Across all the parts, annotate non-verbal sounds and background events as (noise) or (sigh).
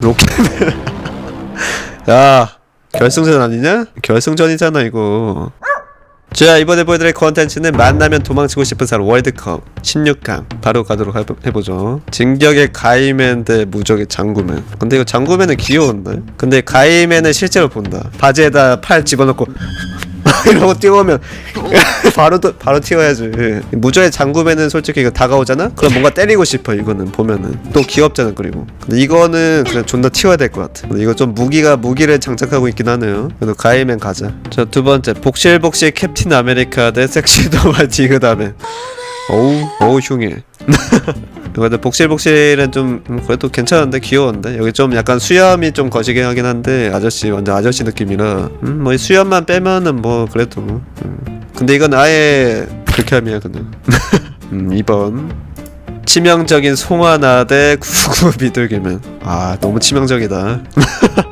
로켓맨. (laughs) 야 결승전 아니냐? 결승전이잖아 이거. 자 이번에 보여드릴 컨텐츠는 만나면 도망치고 싶은 사람 월드컵 16강 바로 가도록 해보, 해보죠. 진격의 가이맨 대 무적의 장구맨. 근데 이거 장구맨은 귀여운데? 근데 가이맨은 실제로 본다. 바지에다 팔 집어넣고 이러고 뛰어오면 바로 또- 바로 튀어야지. 무적의 장구맨은 솔직히 이거 다가오잖아? 그럼 뭔가 때리고 싶어 이거는 보면은. 또 귀엽잖아 그리고. 근데 이거는 그냥 존나 튀어야 될 것 같아. 근데 이거 좀 무기가 무기를 장착하고 있긴 하네요. 그래도 가이맨 가자. 자 두 번째 복실복실 캡틴 아메리카 대 섹시도마 디그다맨 어우 어우 흉해 (laughs) 근데 복실복실은 좀 음, 그래도 괜찮은데 귀여운데? 여기 좀 약간 수염이 좀 거시기 하긴 한데 아저씨 완전 아저씨 느낌이라. 음뭐 수염만 빼면은 뭐 그래도 음. 근데 이건 아예 극혐이야 그냥. (laughs) 음 2번 치명적인 송하나 대 구구 비둘기맨 아 너무 치명적이다 (laughs)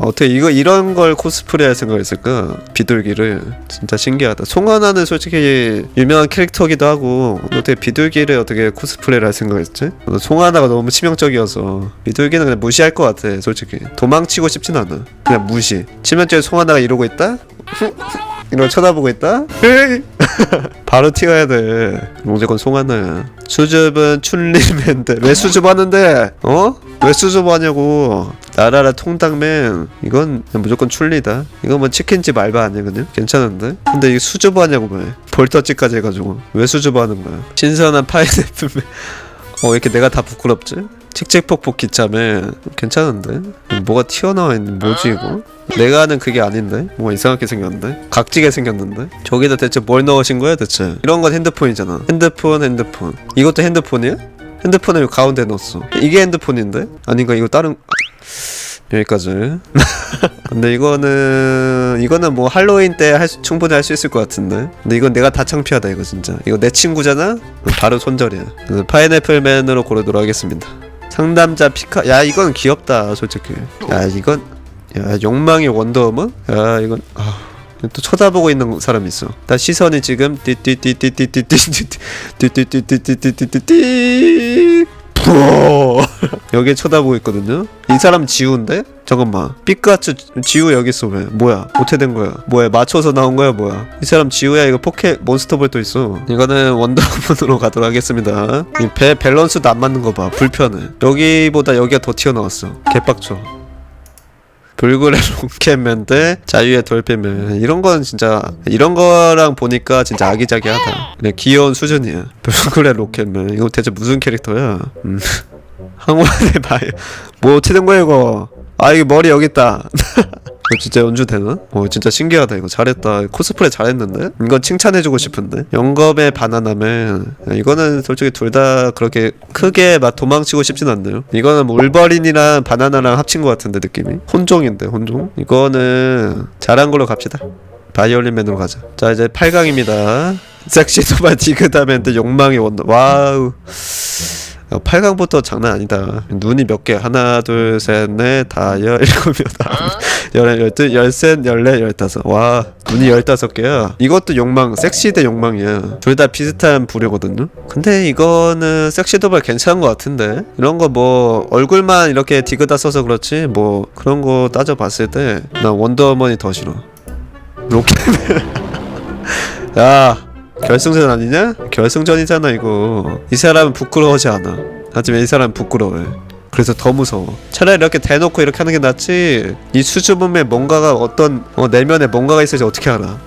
어떻게 이거 이런 걸 코스프레 할 생각했을까? 비둘기를 진짜 신기하다. 송하나는 솔직히 유명한 캐릭터기도 하고 어떻게 비둘기를 어떻게 코스프레를 할 생각했지? 송하나가 너무 치명적이어서 비둘기는 그냥 무시할 것 같아. 솔직히 도망치고 싶진 않아. 그냥 무시. 치명적인 송하나가 이러고 있다? (laughs) 이러고 쳐다보고 있다? (laughs) (laughs) 바로 튀어야 돼. 무조건 송하나야. 수줍은 춘리맨데 왜 수줍하는데? 어? 왜 수줍하냐고. 나라라 통닭맨 이건 무조건 춘리다. 이건 뭐 치킨집 알바 그냥? 괜찮은데? 근데 이게 수줍하냐고 왜? 볼터치까지 해가지고 왜 수줍하는 거야? 신선한 파인애플맨. (laughs) 어 이렇게 내가 다 부끄럽지? 칙칙폭폭 기차맨 괜찮은데? 뭐가 튀어나와 있는 뭐지 이거? 내가 아는 그게 아닌데? 뭔가 이상하게 생겼는데? 각지게 생겼는데? 저기다 대체 뭘 넣으신 거야 대체? 이런 건 핸드폰이잖아 핸드폰 핸드폰 이것도 핸드폰이야? 핸드폰을 왜 가운데 넣었어 이게 핸드폰인데? 아닌가 이거 다른 여기까지 (laughs) 근데 이거는 이거는 뭐 할로윈 때 할 수, 충분히 할 수 있을 것 같은데 근데 이건 내가 다 창피하다 이거 진짜 이거 내 친구잖아? 바로 손절이야 파인애플맨으로 고르도록 하겠습니다 상담자 피카 야 이건 귀엽다 솔직히 야 이건 야 욕망의 원더우먼? 야 이건 아, 또 쳐다보고 있는 사람이 있어. 나 시선이 지금 띠띠띠띠띠띠띠띠띠띠띠띠띠띠띠 푸어 여기 쳐다보고 있거든요. 이 사람 지우인데? 잠깐만. 피카츄 지우 여기 있어 왜? 뭐야? 어떻게 된 거야? 뭐야? 맞춰서 나온 거야 뭐야? 이 사람 지우야 이거 포켓 몬스터볼도 있어. 이거는 원더우먼으로 가도록 하겠습니다. 이 배 밸런스도 안 맞는 거 봐. 불편해. 여기보다 여기가 더 튀어나왔어. 개빡쳐. 불굴의 로켓맨 대 자유의 돌핀맨 이런 건 진짜 이런 거랑 보니까 진짜 아기자기하다 그냥 귀여운 수준이야. 불굴의 로켓맨 이거 대체 무슨 캐릭터야? 음. (laughs) 항원의 바이 뭐 어떻게 된 거야 이거? 아 이게 머리 여기 있다. (laughs) 진짜 연주 되나? 어 진짜 신기하다 이거. 잘했다. 코스프레 잘했는데? 이건 칭찬해주고 싶은데? 영겁의 바나나맨 야, 이거는 솔직히 둘 다 그렇게 크게 막 도망치고 싶진 않네요. 이거는 뭐 울버린이랑 바나나랑 합친 것 같은데 느낌이? 혼종인데 혼종? 이거는 잘한 걸로 갑시다. 바이올린맨으로 가자. 자 이제 8강입니다 섹시도마 디그다맨드 욕망의 원더 와우 8강부터 장난 아니다. 눈이 몇 개? 하나, 둘, 셋, 넷, 다, 열, (laughs) 일곱, 여덟, 열, 열둘, 열셋, 열넷, 열다섯. 와, 눈이 열다섯 개야. 이것도 욕망, 섹시 대 욕망이야. 둘 다 비슷한 부류거든요. 근데 이거는 섹시 도발 괜찮은 것 같은데. 이런 거 뭐 얼굴만 이렇게 디그다 써서 그렇지. 뭐 그런 거 따져봤을 때 난 원더우먼이 더 싫어. 로켓맨. (laughs) 야. 결승전 아니냐? 결승전이잖아 이거. 이 사람은 부끄러워하지 않아. 하지만 이 사람은 부끄러워해. 그래서 더 무서워. 차라리 이렇게 대놓고 이렇게 하는 게 낫지. 이 수줍음에 뭔가가 어떤 어, 내면에 뭔가가 있을지 어떻게 알아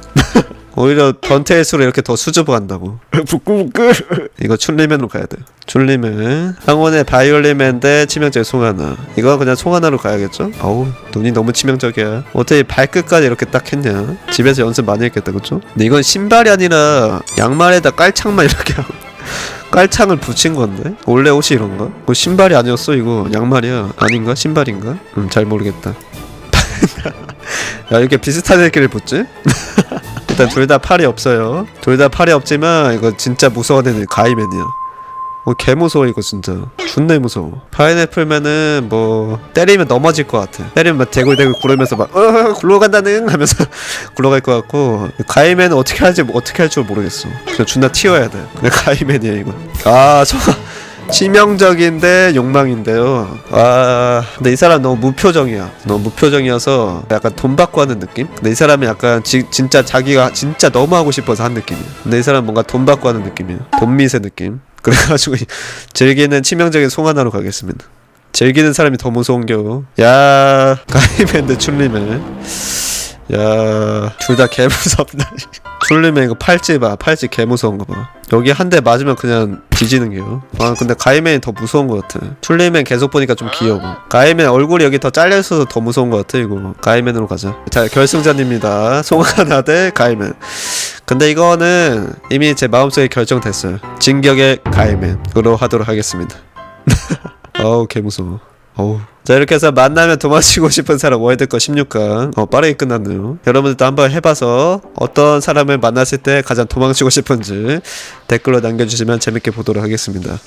오히려 변태일수록 이렇게 더 수줍어한다고 (laughs) 부끄부끄 이거 춘리맨으로 가야 돼 춘리맨 항원의 바이올린맨 대 치명적인 송하나 이거 그냥 송하나로 가야겠죠? 어우 눈이 너무 치명적이야 어떻게 발끝까지 이렇게 딱 했냐 집에서 연습 많이 했겠다 그쵸? 근데 이건 신발이 아니라 양말에다 깔창만 이렇게 하고 (laughs) 깔창을 붙인 건데 원래 옷이 이런가? 뭐 신발이 아니었어 이거 양말이야 아닌가? 신발인가? 음잘 모르겠다 (laughs) 야 이렇게 비슷한 애끼를 붙지? 일단 둘 다 팔이 없어요. 둘 다 팔이 없지만 이거 진짜 무서워하는 가이맨이야. 어, 개 무서워 이거 진짜. 존나 무서워. 파인애플맨은 뭐 때리면 넘어질 것 같아. 때리면 막 대굴대굴 구르면서 막 어, 굴러간다는 하면서 (laughs) 굴러갈 것 같고 가이맨은 어떻게 할지 어떻게 할 줄 모르겠어. 그냥 존나 튀어야 돼. 그냥 가이맨이야 이거. 아 소. 치명적인데 욕망인데요. 아, 근데 이 사람 너무 무표정이야. 너무 무표정이어서 약간 돈 받고 하는 느낌? 근데 이 사람이 약간 지, 진짜 자기가 진짜 너무 하고 싶어서 한 느낌이야. 근데 이 사람 뭔가 돈 받고 하는 느낌이야. 돈 미세 느낌. (laughs) 그래가지고 (laughs) 즐기는 치명적인 송 하나로 가겠습니다. 즐기는 사람이 더 무서운겨. 야, 가이밴드 출리맨. 야, 둘 다 개 무섭다. (laughs) 출리맨 이거 팔찌 봐. 팔찌 개 무서운 거 봐. 여기 한 대 맞으면 그냥 뒤지는 게요. 아, 근데 가이맨이 더 무서운 것 같아. 출리맨 계속 보니까 좀 귀여워. 가이맨 얼굴이 여기 더 잘려있어서 더 무서운 것 같아, 이거. 가이맨으로 가자. 자, 결승전입니다. (laughs) 송하나 대 가이맨. 근데 이거는 이미 제 마음속에 결정됐어요. 진격의 가이맨으로 하도록 하겠습니다. (laughs) 어우 개 무서워 어우. 자 이렇게 해서 만나면 도망치고 싶은 사람 월드컵 16강. 어 빠르게 끝났네요. 여러분들도 한번 해봐서 어떤 사람을 만났을 때 가장 도망치고 싶은지 댓글로 남겨주시면 재밌게 보도록 하겠습니다